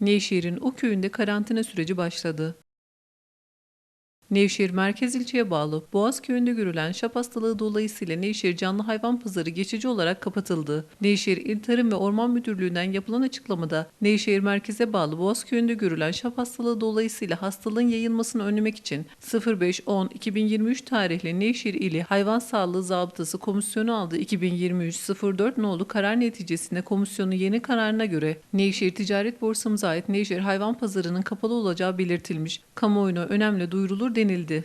Nevşehir'in o köyünde karantina süreci başladı. Nevşehir merkez ilçeye bağlı Boğaz köyünde görülen şap hastalığı dolayısıyla Nevşehir Canlı Hayvan Pazarı geçici olarak kapatıldı. Nevşehir İl Tarım ve Orman Müdürlüğü'nden yapılan açıklamada Nevşehir merkeze bağlı Boğaz köyünde görülen şap hastalığı dolayısıyla hastalığın yayılmasını önlemek için 05-10-2023 tarihli Nevşehir İli Hayvan Sağlığı Zabıtası Komisyonu aldığı 2023-04 nolu karar neticesinde komisyonun yeni kararına göre Nevşehir Ticaret Borsamıza ait Nevşehir Hayvan Pazarı'nın kapalı olacağı belirtilmiş. Kamuoyuna önemli duyurulur denildi.